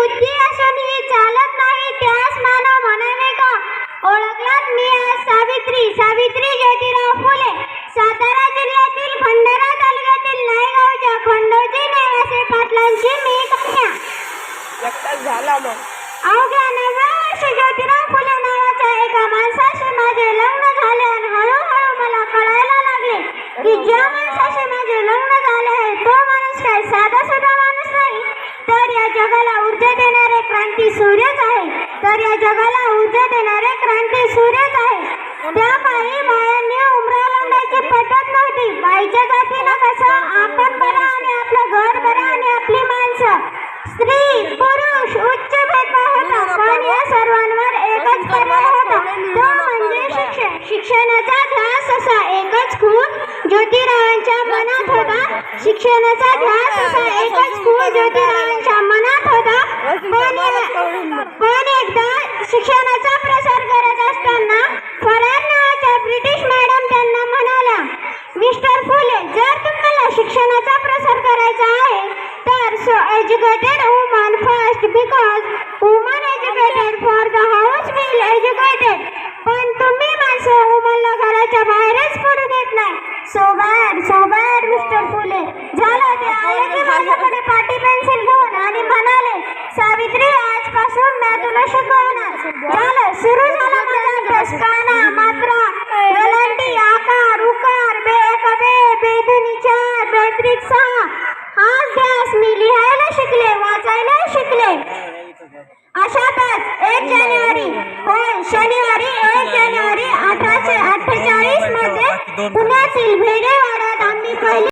बुद्धी असूनही चालत नाही त्यास मानव म्हणावे का? ओळखलात मी आज सावित्री. सावित्री ज्योतिराव फुले. सातारा जिल्ह्यातील भंडारा तालुक्यातील नायगावच्या खंडोजी नेवासे पाटलांची मी कन्या. झाला मग. अवघ्या नव्या वर्षी ज्योतिराव फुले नावाच्या एका माणसाशी माझे लग्न झाले आणि हळूहळू मला कळायला लागले की ज्या माणसाशी माझे लग्न झाले आहे तो माणूस काय साधा सुद्धा माणूस नाही. तर या जगाला ऊर्जा क्रांती सूर्यच आहे. तर या जगाला ऊर्जा देणारे क्रांती सूर्यच आहे. त्या काळी बायांनी उमरा लावण्याची पद्धत नव्हती. बाईच्या जातीनं कसं आपण बरं आणि आपलं घर बरं आणि आपली माणसं. स्त्री पुरुष उच्च भेदभाव होता. पण या सर्वांवर एकच पर्याय होता. तो म्हणजे शिक्षण. शिक्षणाचा ध्यास असा. एकच खून. ज्योतिरावांच्या मनात होता. शिक्षणाचा ध्यास असा. एकच खून ज्योतिरावांच्या मनात होता पण या- पण एकदा शिक्षणाचा प्रसार करत असताना फरार नावाच्या ब्रिटिश मॅडम त्यांना म्हणाल्या मिस्टर फुले जर तुम्हाला शिक्षणाचा प्रसार करायचा आहे तर so educated woman first because woman educated for the house will educated पण तुम्ही माणसं वुमनला घराच्या बाहेरच पडू देत नाही so bad so bad mister Phule झालं ते आले की माझ्याकडे पाटी पेन्सिल घेऊन आणि म्हणाले सावित्री आजपासून मी तुला शिकवणार झालं सुरू झाला माझा अभ्यास ध्यास मी लिहायला शिकले वाचायला शिकले. अशातच एक जानेवारी होय शनिवारी एक जानेवारी अठराशे अठ्ठेचाळीसमध्ये पुण्यातील भेडेवाड्यात आम्ही पहिली